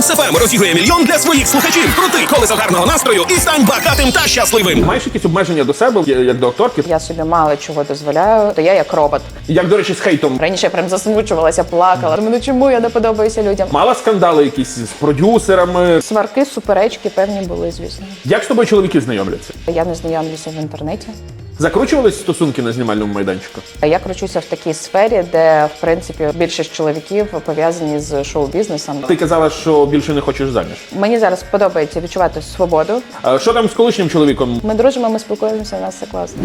Люкс ФМ розігрує мільйон для своїх слухачів. Крути колесо гарного настрою і стань багатим та щасливим. Маєш якісь обмеження до себе, як до акторки? Я собі мало чого дозволяю, то я як робот. Як, до речі, з хейтом? Раніше я прям засмучувалася, плакала. Ну чому я не подобаюся людям? Мала скандали якісь з продюсерами. Сварки, суперечки певні були, звісно. Як з тобою чоловіки знайомляться? Я не знайомлюся в інтернеті. Закручувались стосунки на знімальному майданчику? Я кручуся в такій сфері, де в принципі більшість чоловіків пов'язані з шоу-бізнесом. Ти казала, що більше не хочеш заміж. Мені зараз подобається відчувати свободу. А що там з колишнім чоловіком? Ми дружимо, ми спілкуємося, у нас все класно.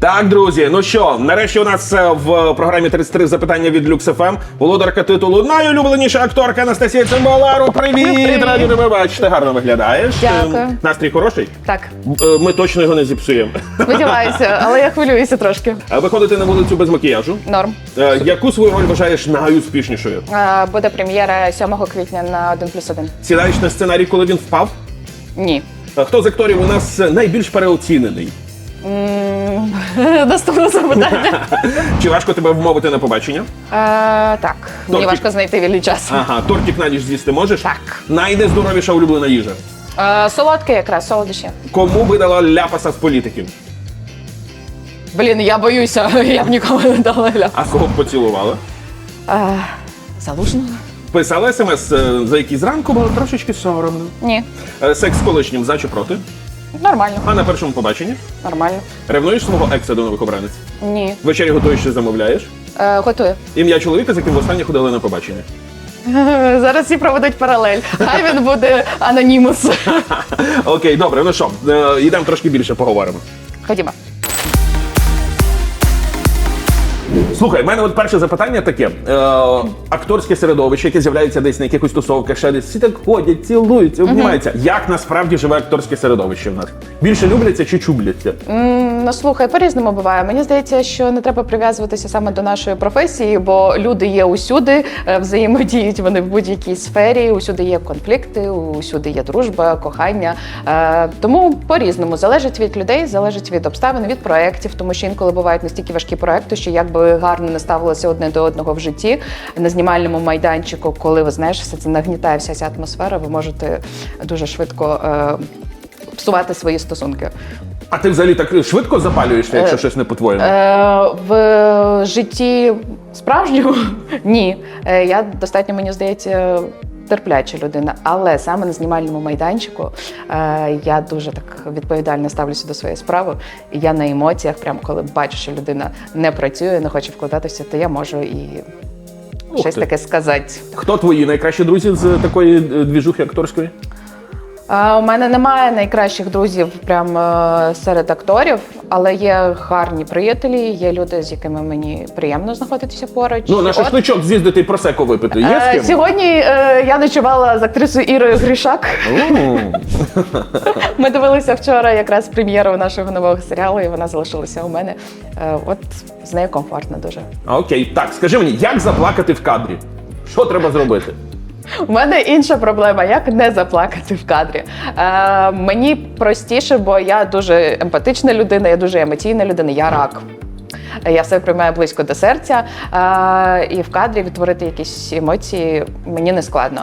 Так, друзі, ну що, нарешті у нас е, в програмі 33 запитання від Люкс ФМ. Володарка титулу найулюбленіша акторка Анастасія Цимбалару. Привіт! Привіт! Раді тебе бачити. Гарно виглядаєш. Дякую. Е, Настрій хороший? Так, Е, Ми точно його не зіпсуємо. сподіваюся, але я хвилююся трошки. Виходити на вулицю без макіяжу. Норм. Е, Яку свою роль вважаєш найуспішнішою? Буде прем'єра 7 квітня на 1 плюс 1. Сідаєш на сценарій, коли він впав? Ні. Е, Хто з акторів у нас найбільш переоцінений? Наступне запитання. Чи важко тебе вмовити на побачення? А, так, мені Тортик. важко знайти вільний час. Ага, тортик на ніч з'їсти можеш? Так. Найнездоровіша улюблена їжа. А, солодке якраз, солодощі. Кому би дала ляпаса з політиків? Блін, я боюся, я б ніколи не дала ля. А кого б поцілувала? А, Залужного? Писала смс, е, за який зранку було трошечки соромно. Ні. Е, Секс з колишнім за чи проти? Нормально, А на першому побаченні? нормально. Ревнуєш свого екса до нових обранець? Ні. Вечері готуєш чи замовляєш? Е, готую. Ім'я чоловіка, з яким востаннє ходили на побачення. Зараз всі проведуть паралель. Хай він буде анонімус. Окей, добре, ну що, е, йдемо трошки більше поговоримо. Ходімо. Слухай, в мене от перше запитання таке: е, акторське середовище, яке з'являється десь на якихось тусовках, ще десь всі так ходять, цілуються, обнімаються. Як насправді живе акторське середовище в нас? Більше любляться чи чубляться? Ну слухай, по-різному буває. Мені здається, що не треба прив'язуватися саме до нашої професії, бо люди є усюди, е, взаємодіють вони в будь-якій сфері. Усюди є конфлікти, усюди є дружба, кохання. Е, Тому по-різному залежить від людей, залежить від обставин, від проєктів, тому що інколи бувають настільки важкі проекти, що як гарно не ставилося одне до одного в житті на знімальному майданчику, коли ви знаєш, все це нагнітає вся ця атмосфера, ви можете дуже швидко. е, Псувати свої стосунки. А ти взагалі так швидко запалюєшся, якщо щось не по-твоєму? Е, в житті справжньому ні. Е, я достатньо, мені здається, терпляча людина. Але саме на знімальному майданчику е, я дуже так відповідально ставлюся до своєї справи. І я на емоціях, прямо коли бачу, що людина не працює, не хоче вкладатися, то я можу і Ух щось ти. таке сказати. Хто твої найкращі друзі з такої е, двіжухи акторської? У мене немає найкращих друзів прям е, серед акторів, але є гарні приятелі, є люди, з якими мені приємно знаходитися поруч. Ну, на От, шашличок з'їздити і просеко випити. Є з е, ким? Сьогодні е, я ночувала з актрисою Ірою Гришак. Ми дивилися вчора якраз прем'єру нашого нового серіалу, і вона залишилася у мене. Е, От з нею комфортно дуже. Окей, так, скажи мені, як заплакати в кадрі? Що треба зробити? У мене інша проблема, як не заплакати в кадрі. Е, мені простіше, бо я дуже емпатична людина, я дуже емоційна людина, я рак. Я все приймаю близько до серця, е, і в кадрі відтворити якісь емоції мені не складно.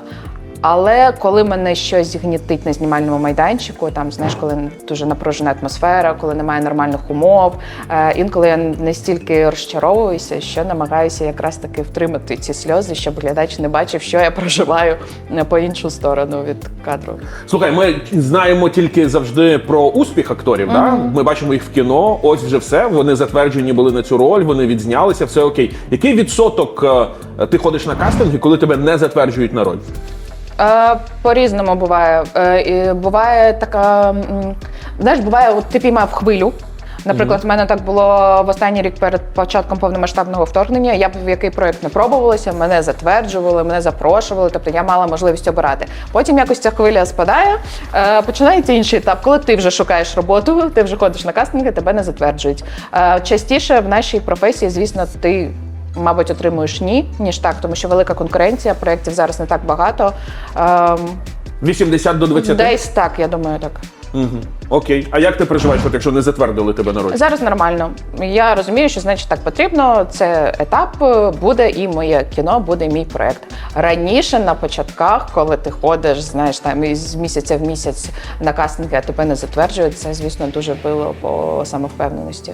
Але коли мене щось гнітить на знімальному майданчику, там знаєш, коли дуже напружена атмосфера, коли немає нормальних умов, е, інколи я настільки розчаровуюся, що намагаюся якраз таки втримати ці сльози, щоб глядач не бачив, що я проживаю по іншу сторону від кадру. Слухай, ми знаємо тільки завжди про успіх акторів. Да? Ми бачимо їх в кіно. Ось вже все. Вони затверджені були на цю роль, вони відзнялися, все окей. Який відсоток е, ти ходиш на кастинги, коли тебе не затверджують на роль? Е, по-різному буває. Е, буває така. Знаєш, буває, от ти піймав хвилю. Наприклад, в мене так було в останній рік перед початком повномасштабного вторгнення. Я б в який проєкт не пробувалася, мене затверджували, мене запрошували. Тобто я мала можливість обирати. Потім якось ця хвиля спадає. Е, починається інший етап, коли ти вже шукаєш роботу, ти вже ходиш на кастинги, тебе не затверджують. Е, частіше в нашій професії, звісно, ти. Мабуть, отримуєш ні, ніж так, тому що велика конкуренція, проєктів зараз не так багато. Ем, 80 до 20? Десь так, я думаю, так. Окей. А як ти переживаєш, от якщо не затвердили тебе на роль? Зараз нормально. Я розумію, що значить так потрібно. Це етап е, буде і моє кіно, буде мій проект. Раніше на початках, коли ти ходиш, знаєш, там із місяця в місяць на кастинги, а тебе не затверджують, це звісно дуже било по самовпевненості.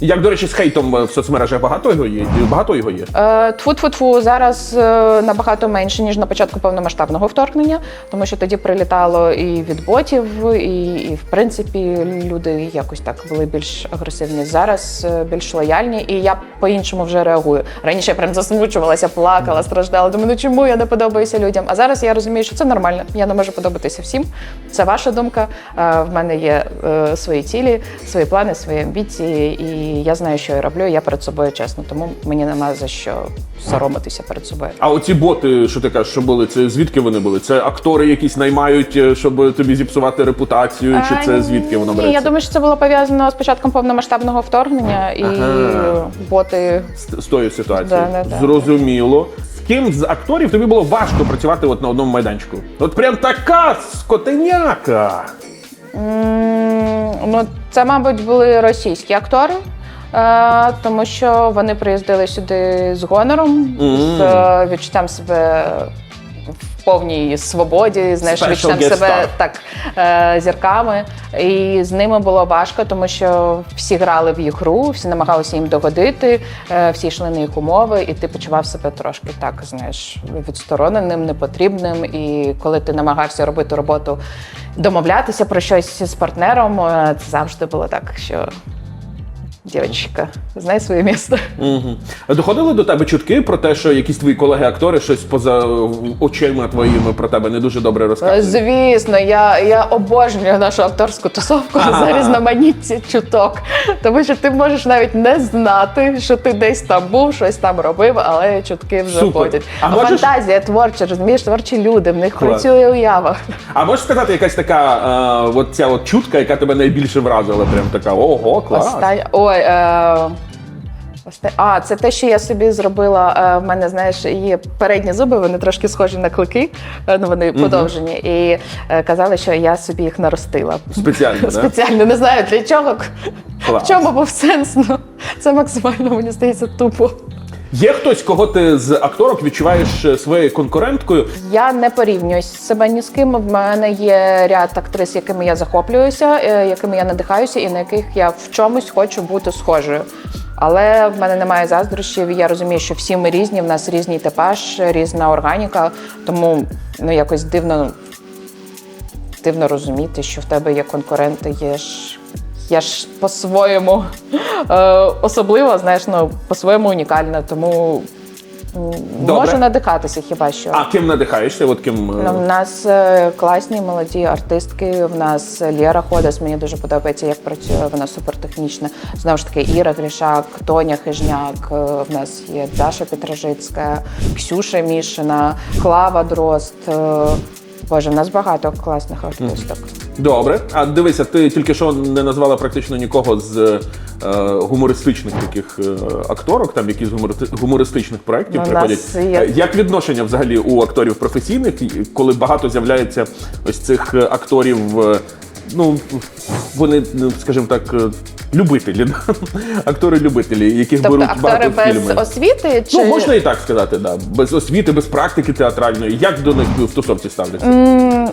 Як, до речі, з хейтом в соцмережах багато його є? Багато його є? Е, Тфу-тфу-тфу, зараз е, набагато менше, ніж на початку повномасштабного вторгнення, тому що тоді прилітало і від ботів, і, і в принципі люди якось так були більш агресивні. Зараз е, більш лояльні, і я по-іншому вже реагую. Раніше я прям засмучувалася, плакала, страждала. Думаю, ну чому я не подобаюся людям? А зараз я розумію, що це нормально. Я не можу подобатися всім. Це ваша думка. Е, В мене є свої цілі, свої плани, свої амбіції, і я знаю, що я роблю. і Я перед собою чесно, тому мені немає за що соромитися перед собою. А оці боти, що ти кажеш, що були, це звідки вони були? Це актори якісь наймають, е, щоб тобі зіпсувати репутацію, чи це звідки воно Ні, я думаю, що це було пов'язано з початком повномасштабного вторгнення і Ага. боти. з, з тою ситуацією. Да, да. Зрозуміло. Ким з акторів тобі було важко працювати от на одному майданчику? От прям така скотеняка. М, Ну, це, мабуть, були російські актори. Е, Тому що вони приїздили сюди з гонором, з е, відчуттям себе в повній свободі, знаєш, Special відчуттям guest себе star. так е, зірками. І з ними було важко, тому що всі грали в їх гру, всі намагалися їм догодити, е, всі йшли на їх умови, і ти почував себе трошки так, знаєш, відстороненим, непотрібним. І коли ти намагався робити роботу, домовлятися про щось з партнером, е, це завжди було так, що. Дівчинка, знай своє місце. Угу. Доходили до тебе чутки про те, що якісь твої колеги-актори щось поза е, очима твоїми про тебе не дуже добре Е, розказують? Звісно, я, я обожнюю нашу акторську тусовку за різноманітні чуток. Тому що ти можеш навіть не знати, що ти десь там був, щось там робив, але чутки вже Супер. ходять. А А можеш- Фантазія творча, розумієш, творчі люди, в них Клас. працює уява. А можеш сказати якась така е, от ця от чутка, яка тебе найбільше вразила? Прям така ого, клас. Остання. Ой, е... А, це те, що я собі зробила. е, В мене, знаєш, є передні зуби, вони трошки схожі на клики, е, ну вони подовжені. І е, казали, що я собі їх наростила. Спеціально? Спеціально, не знаю для чого. Клас. В чому був сенс? Ну, це максимально, мені здається, тупо. Є хтось, кого ти з акторок відчуваєш е, своєю конкуренткою? Я не порівнюю себе ні з ким. В мене є ряд актрис, якими я захоплююся, е, якими я надихаюся, і на яких я в чомусь хочу бути схожою. Але в мене немає заздрощів. Я розумію, що всі ми різні, в нас різний типаж, різна органіка. Тому ну якось дивно, дивно розуміти, що в тебе є конкуренти, є ж. Я ж по-своєму е, особлива, знаєш, ну по-своєму унікальна, тому Добре. можу надихатися хіба що. А ким надихаєшся? От ким е, Ну, в нас е, класні молоді артистки. В нас Лєра Ходас, мені дуже подобається, як працює. Вона супертехнічна. Знову ж таки, Іра Грішак, Тоня Хижняк. В нас є Даша Петрожицька, Ксюша Мішина, Клава Дрозд. Боже, в нас багато класних артисток. Добре. А дивися, ти тільки що не назвала практично нікого з е, гумористичних таких е, акторок, там які з гумористи- гумористичних проєктів Ну, приходять. нас є- Е, Як відношення взагалі у акторів професійних, і коли багато з'являється ось цих е, акторів, е, ну вони, ну, скажімо так, е, любителі, актори-любителі, яких Тобто беруть актори багато без фільми. освіти чи Ну, можна і так сказати, да. без освіти, без практики театральної. Як до них в тусовці ставляться? М,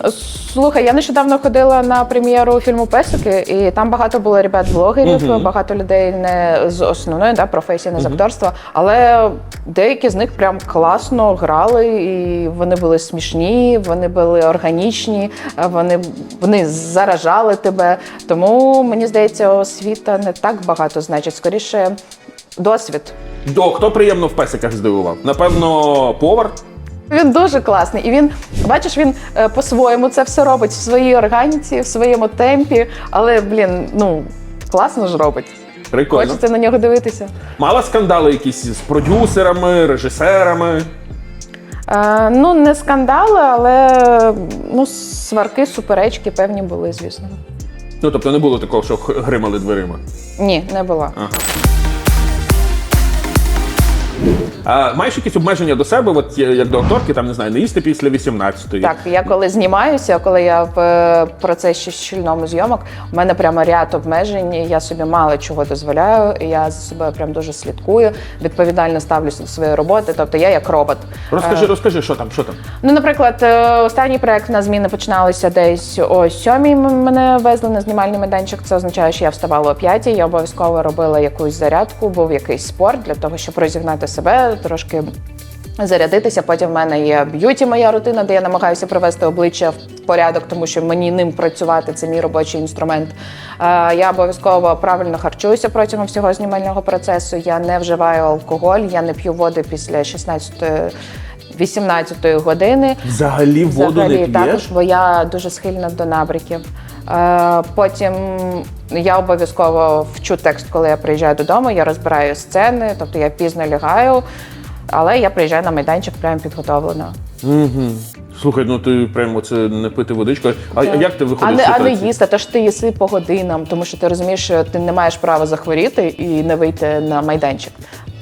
Слухай, я нещодавно ходила на прем'єру фільму Песики, і там багато було ребят-блогерів, багато людей не з основної да, професії, не з акторства. Але деякі з них прям класно грали, і вони були смішні, вони були органічні, вони, вони заражали тебе. Тому мені здається, освіта не так багато значить. Скоріше, досвід. До хто приємно в песиках здивував? Напевно, повар. Він дуже класний, і він бачиш, він е, по-своєму це все робить в своїй органіці, в своєму темпі. Але блін, ну класно ж робить. Прикольно. Хочеться на нього дивитися. Мала скандали якісь з продюсерами, режисерами. Е, ну не скандали, але ну сварки, суперечки певні були, звісно. Ну тобто не було такого, що х- гримали дверима. Ні, не було. А, маєш якісь обмеження до себе, от як до акторки, там не знаю, не їсти після 18-ї? Так, я коли знімаюся, коли я в е, процесі щільному зйомок, у мене прямо ряд обмежень. Я собі мало чого дозволяю. Я за собою прям дуже слідкую, відповідально ставлюся до своєї роботи. Тобто я як робот. Розкажи, розкажи, що там, що там. Ну, наприклад, е, останній проект на зміни починалися десь о сьомій. Мене везли на знімальний майданчик. Це означає, що я вставала о п'ятій. Я обов'язково робила якусь зарядку, був якийсь спорт для того, щоб розігнати себе трошки. Зарядитися. Потім в мене є б'юті, моя рутина, де я намагаюся привести обличчя в порядок, тому що мені ним працювати це мій робочий інструмент. Е, Я обов'язково правильно харчуюся протягом всього знімального процесу. Я не вживаю алкоголь, я не п'ю води після 16 18 години. Взагалі воду Взагалі, не також, п'єш? бо я дуже схильна до набриків. Е, потім я обов'язково вчу текст, коли я приїжджаю додому, я розбираю сцени, тобто я пізно лягаю, але я приїжджаю на майданчик прямо підготовлена. Слухай, ну ти прямо це не пити водичку. А як ти А не, а не їсти, то ж ти їси по годинам, тому що ти розумієш, що ти не маєш права захворіти і не вийти на майданчик.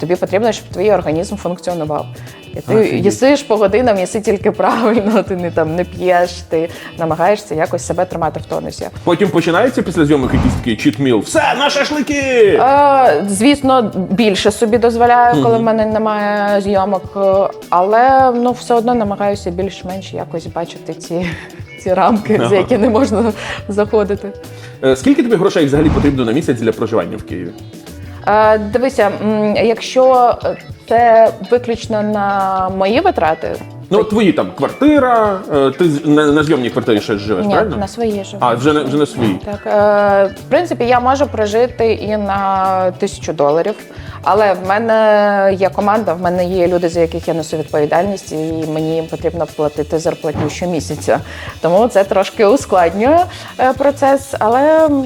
Тобі потрібно, щоб твій організм функціонував. І ти Офігеть. їсиш по годинам, їси тільки правильно, ти не там не п'єш, ти намагаєшся якось себе тримати в тонусі. Потім починається після зйомок якийсь такий чітміл. Все, на шашлики! Е, звісно, більше собі дозволяю, коли в мене немає зйомок, е, але ну все одно намагаюся більш-менш якось бачити ці, ці рамки, за які не можна заходити. Е, Скільки тобі грошей взагалі потрібно на місяць для проживання в Києві? Е, Дивися, м, якщо це виключно на мої витрати, Ну, твої там квартира, е, ти з- на, на зйомній квартирі ще живеш, ні, правильно? на свої живу. А, вже не, вже не свої. Так, е, в принципі, я можу прожити і на тисячу доларів. Але в мене є команда, в мене є люди, за яких я несу відповідальність, і мені їм потрібно платити зарплатню щомісяця. Тому це трошки ускладнює е, процес. Але м,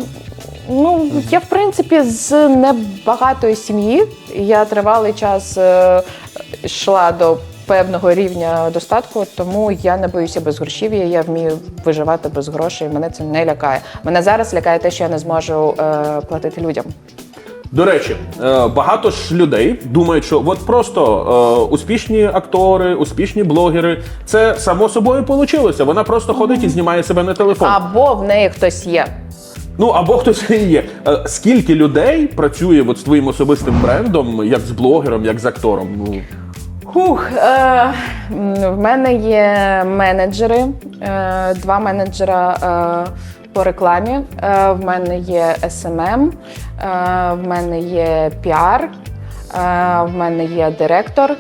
ну, я в принципі з небагатої сім'ї. Я тривалий час е, йшла до певного рівня достатку, тому я не боюся безгрошів'я, я вмію виживати без грошей. Мене це не лякає. Мене зараз лякає те, що я не зможу е, платити людям. До речі, е, багато ж людей думають, що от просто успішні актори, успішні блогери, це само собою вийшло. Вона просто ходить і знімає себе на телефон. Або в неї хтось є. Ну або хтось є. Е, Скільки людей працює от з твоїм особистим брендом, як з блогером, як з актором? Ну Хух, е, в мене є менеджери, е, два менеджера е, по рекламі. Е, в мене є SMM, е, в мене є піар, е, в мене є директор.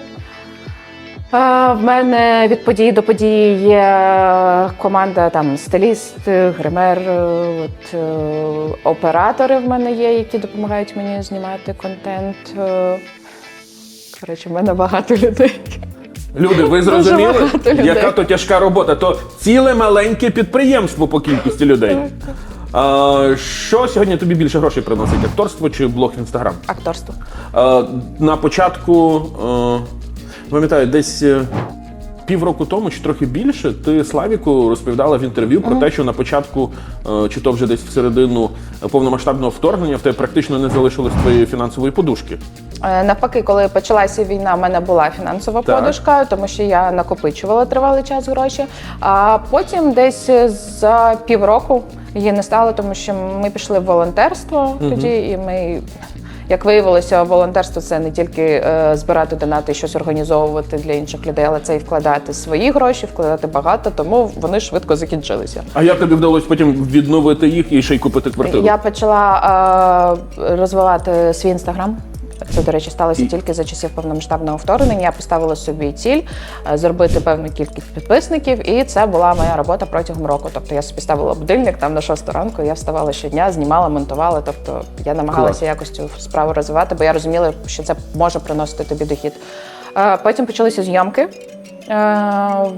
В мене від події до події є команда там стиліст, гример, е, от, е, оператори в мене є, які допомагають мені знімати контент. Коротше, в мене багато людей. люди, ви зрозуміли, яка то тяжка робота? То ціле маленьке підприємство по кількості людей. А, що сьогодні тобі більше грошей приносить? Акторство чи блог інстаграм? Акторство. Е, На початку, е, пам'ятаю, десь е, півроку тому чи трохи більше, ти Славіку розповідала в інтерв'ю про те, що на початку, е, чи то вже десь всередину повномасштабного вторгнення, в тебе практично не залишилось твоєї фінансової подушки. Е, Навпаки, коли почалася війна, в мене була фінансова Так. подушка, тому що я накопичувала тривалий час гроші. А потім десь за півроку її не стало, тому що ми пішли в волонтерство тоді, і ми. Як виявилося, волонтерство це не тільки е, збирати донати, щось організовувати для інших людей, але це і вкладати свої гроші, вкладати багато, тому вони швидко закінчилися. А як тобі вдалося потім відновити їх і ще й купити квартиру? Я почала е, розвивати свій інстаграм. Це, до речі, сталося І- тільки за часів повномасштабного вторгнення. Я поставила собі ціль е, зробити певну кількість підписників, і це була моя робота протягом року. Тобто я собі ставила будильник там на 6 ранку. Я вставала щодня, знімала, монтувала. Тобто я намагалася Клас. якось цю справу розвивати, бо я розуміла, що це може приносити тобі дохід. Е, Потім почалися зйомки. Е,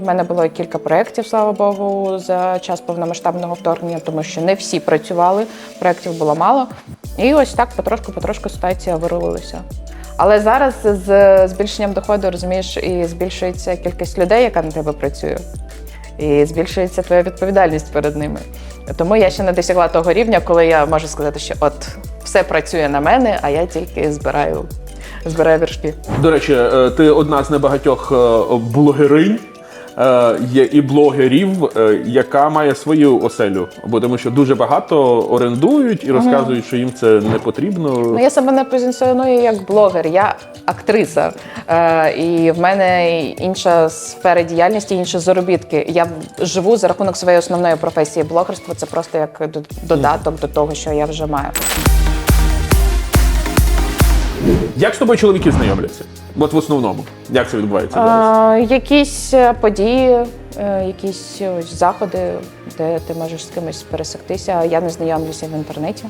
В мене було кілька проєктів, слава Богу, за час повномасштабного вторгнення, тому що не всі працювали, проєктів було мало. І ось так потрошку-потрошку ситуація вирулилася. Але зараз з збільшенням доходу розумієш, і збільшується кількість людей, яка на тебе працює, і збільшується твоя відповідальність перед ними. Тому я ще не досягла того рівня, коли я можу сказати, що от все працює на мене, а я тільки збираю збирає віршки. До речі, е, ти одна з небагатьох е, блогеринь. Е, Є і блогерів, е, яка має свою оселю, бо тому що дуже багато орендують і розказують, що їм це не потрібно. Ну, я себе не позиціоную як блогер, я актриса. Е, і в мене інша сфера діяльності, інші заробітки. Я живу за рахунок своєї основної професії. Блогерство це просто як додаток до того, що я вже маю. Як з тобою чоловіки знайомляться? От в основному, як це відбувається? Е, якісь е, події, е, якісь ось заходи, де ти можеш з кимось пересектися. Я не знайомлюся в інтернеті.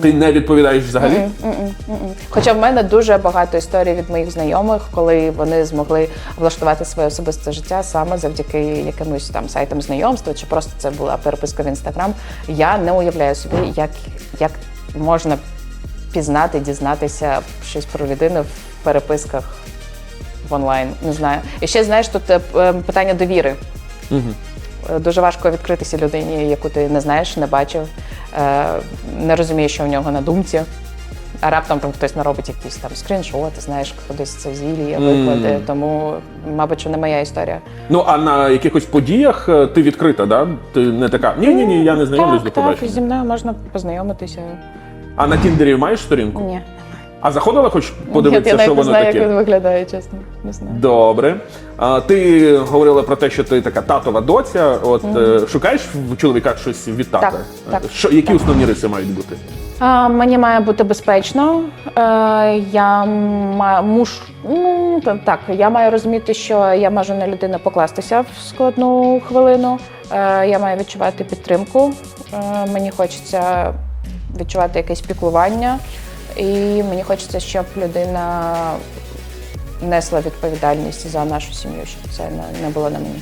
Ти не відповідаєш взагалі? М-м, м-м. Хоча в мене дуже багато історій від моїх знайомих, коли вони змогли влаштувати своє особисте життя саме завдяки якимось там сайтам знайомства, чи просто це була переписка в інстаграм. Я не уявляю собі, як, як можна пізнати, дізнатися щось про людину переписках в онлайн. Не знаю. І ще знаєш, тут е, е, питання довіри. Е, Дуже важко відкритися людині, яку ти не знаєш, не бачив, е, не розумієш, що в нього на думці. А раптом там хтось наробить якісь там скріншоти, знаєш, кудись це зілля викладе. Тому, мабуть, що не моя історія. Ну а на якихось подіях ти відкрита, да? Ти не така. Ні, ні, ні, я не знайомлюсь до так, так, зі мною можна познайомитися. А на Тіндері маєш сторінку? Ні. А заходила хоч Ні, подивитися, я навіть що не воно знаю, таке? як він виглядає, чесно. Не знаю. Добре. А, ти говорила про те, що ти така татова доця. От е, шукаєш в чоловіках щось від тата? Так, так, Що, які основні риси мають бути? А, мені має бути безпечно. Е, я маю муш. Ну так, я маю розуміти, що я можу на людину покластися в складну хвилину. Е, я маю відчувати підтримку. Е, мені хочеться відчувати якесь піклування, і мені хочеться, щоб людина несла відповідальність за нашу сім'ю, щоб це не, було на мені.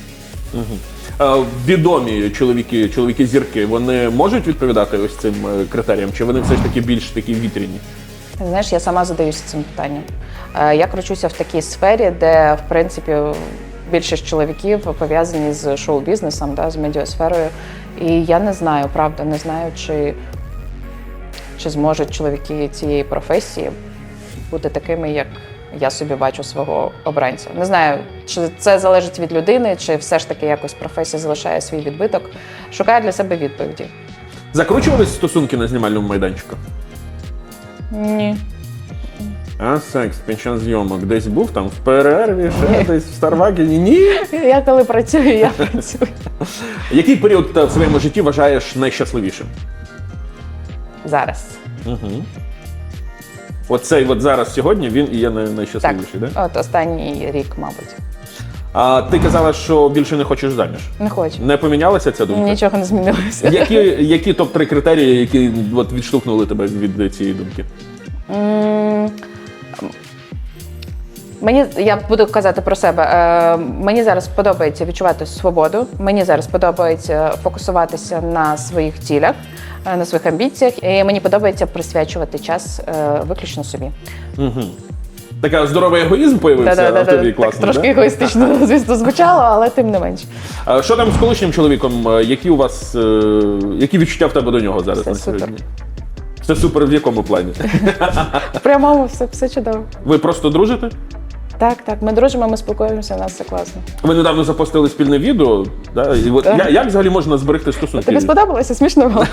Е, відомі чоловіки, чоловіки зірки, вони можуть відповідати ось цим е, критеріям, чи вони все ж таки більш такі вітряні? Знаєш, я сама задаюся цим питанням. Е, Я кручуся в такій сфері, де в принципі більшість чоловіків пов'язані з шоу-бізнесом, да, з медіасферою. І я не знаю, правда, не знаю, чи, чи зможуть чоловіки цієї професії бути такими, як я собі бачу свого обранця. Не знаю, чи це залежить від людини, чи все ж таки якось професія залишає свій відбиток. Шукаю для себе відповіді. Закручувались стосунки на знімальному майданчику? Ні. А секс під час зйомок десь був там в перерві, ще десь в Старвагені? Ні. Я коли працюю, я працюю. Який період е, в своєму житті вважаєш найщасливішим? Зараз. Оцей от зараз сьогодні він і є най- найщасливіший, так? от останній рік, мабуть. А ти казала, що більше не хочеш заміж. Не хочу. Не помінялася ця думка? Нічого не змінилося. Які, які топ-3 критерії, які от відштовхнули тебе від цієї думки? М, Мені я буду казати про себе. Е, мені зараз подобається відчувати свободу. Мені зараз подобається фокусуватися на своїх цілях, е, на своїх амбіціях. І мені подобається присвячувати час е, виключно собі. Така здоровий егоїзм появився в тобі класно, трошки да? егоїстично, звісно, звучало, але тим не менш. А що там з колишнім чоловіком? Е, Які у вас е, які відчуття в тебе до нього зараз Все на супер. сьогодні? Все супер в якому плані? В прямому все, все чудово. Ви просто дружите? Так, так. Ми дружимо, ми спілкуємося, у нас все класно. Ви недавно запостили спільне відео. Да? І от, я- як взагалі можна зберегти стосунки? Тобі сподобалося? Смішно було?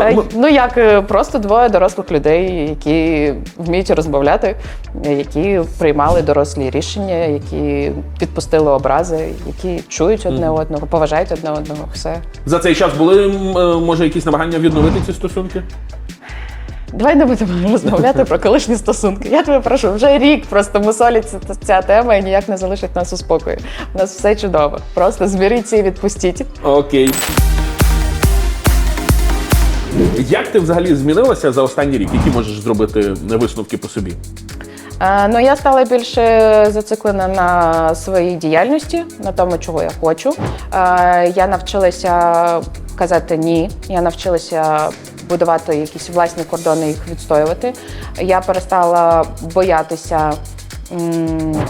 Е, Ну як е, просто двоє дорослих людей, які вміють розмовляти, е, які приймали дорослі рішення, які відпустили образи, які чують одне одного, поважають одне одного. Все. За цей час були м, е, може якісь намагання відновити ці стосунки? Давай не будемо розмовляти про колишні стосунки. Я тебе прошу, вже рік просто мусолить ця, ця тема і ніяк не залишить нас у спокої. У нас все чудово. Просто зберіться і відпустіть. Окей. Як ти взагалі змінилася за останній рік? Які можеш зробити висновки по собі? Е, Ну, я стала більше зациклена на своїй діяльності, на тому, чого я хочу. Е, Я навчилася казати ні. Я навчилася будувати якісь власні кордони, їх відстоювати. Я перестала боятися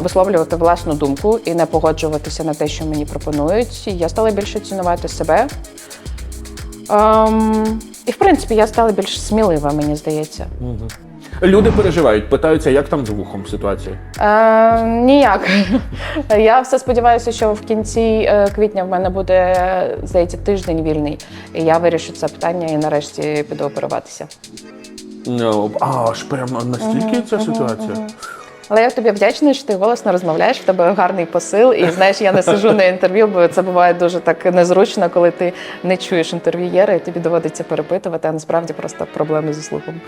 висловлювати власну думку і не погоджуватися на те, що мені пропонують. Я стала більше цінувати себе. Ем, і в принципі я стала більш смілива, мені здається. Люди переживають, питаються, як там з вухом ситуація. Е, ніяк. Я все сподіваюся, що в кінці е, квітня в мене буде, здається, тиждень вільний. І я вирішу це питання і нарешті піду оперуватися. Ну, А, аж прямо настільки ця ситуація. Але я тобі вдячна, що ти голосно розмовляєш, в тебе гарний посил. І знаєш, я не сиджу на інтерв'ю, бо це буває дуже так незручно, коли ти не чуєш інтерв'юєра, і тобі доводиться перепитувати, а насправді просто проблеми зі слухом.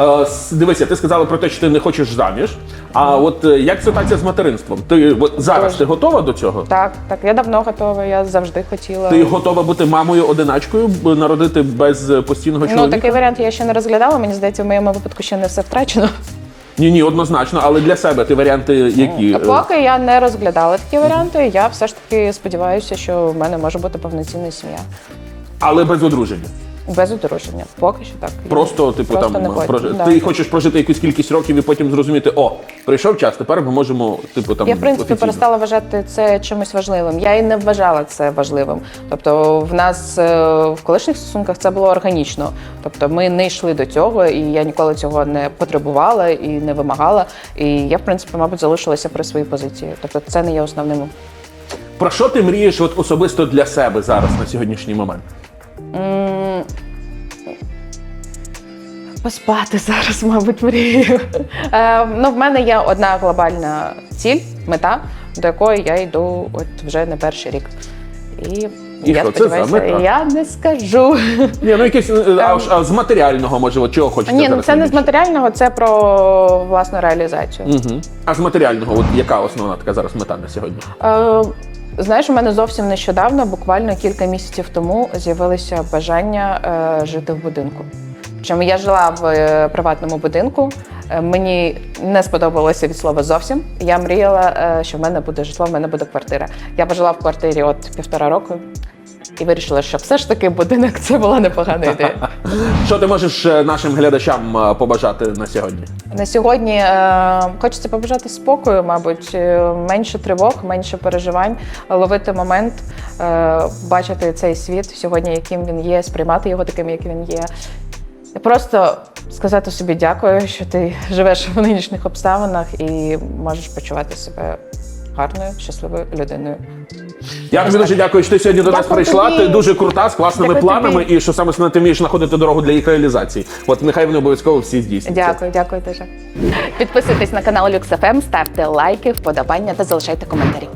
Е, Дивися, ти сказала про те, що ти не хочеш заміж. А от е, як ситуація з материнством? Ти от зараз Дуже. ти готова до цього? Так, так, я давно готова, я завжди хотіла. Ти готова бути мамою одиначкою, народити без е, постійного Ну, такий варіант я ще не розглядала. Мені здається, в моєму випадку ще не все втрачено. Ні, ні, однозначно, але для себе ти варіанти які? Е, Поки я не розглядала такі варіанти, я все ж таки сподіваюся, що в мене може бути повноцінна сім'я. Але без одруження. Без одруження. Поки що так. Просто, типу, Просто там не хочу. прожи- Да. ти хочеш прожити якусь кількість років і потім зрозуміти, о, прийшов час, тепер ми можемо, типу, там Я в принципі офіційно. перестала вважати це чимось важливим. Я і не вважала це важливим. Тобто, в нас е, в колишніх стосунках це було органічно. Тобто, ми не йшли до цього, і я ніколи цього не потребувала і не вимагала. І я, в принципі, мабуть, залишилася при своїй позиції. Тобто, це не є основним. Про що ти мрієш от особисто для себе зараз на сьогоднішній момент? Поспати зараз, мабуть, мрію. Е, ну, в мене є одна глобальна ціль, мета, до якої я йду от вже не перший рік. І, І я що це за сподіваюся, мета? я не скажу. Ні, ну якесь е, а, ж- а з матеріального, може, от чого хочете Ні, ну зараз це не з найбільше? матеріального, це про власну реалізацію. Мгм. А з матеріального, от яка основна така зараз мета на сьогодні? Е, Знаєш, у мене зовсім нещодавно, буквально кілька місяців тому, з'явилося бажання е, жити в будинку. Чому я жила в е, приватному будинку. Е, Мені не сподобалося від слова зовсім. Я мріяла, е, що в мене буде житло, в мене буде квартира. Я пожила в квартирі от півтора року і вирішила, що все ж таки будинок це була непогана ідея. Що ти можеш е, нашим глядачам е, побажати на сьогодні? На сьогодні е, хочеться побажати спокою, мабуть, е, менше тривог, менше переживань, ловити момент, е, бачити цей світ сьогодні, яким він є, сприймати його таким, яким він є. Просто сказати собі дякую, що ти живеш в нинішніх обставинах і можеш почувати себе гарною, щасливою людиною. Я тобі дуже дякую, що ти сьогодні до нас прийшла. Ти дуже крута, з класними Дякую планами, тобі. і що саме основне, ти вмієш знаходити дорогу для їх реалізації. От нехай вони обов'язково всі здійсняться. Дякую, дякую дуже. Підписуйтесь на канал LuxFM, ставте лайки, вподобання та залишайте коментарі.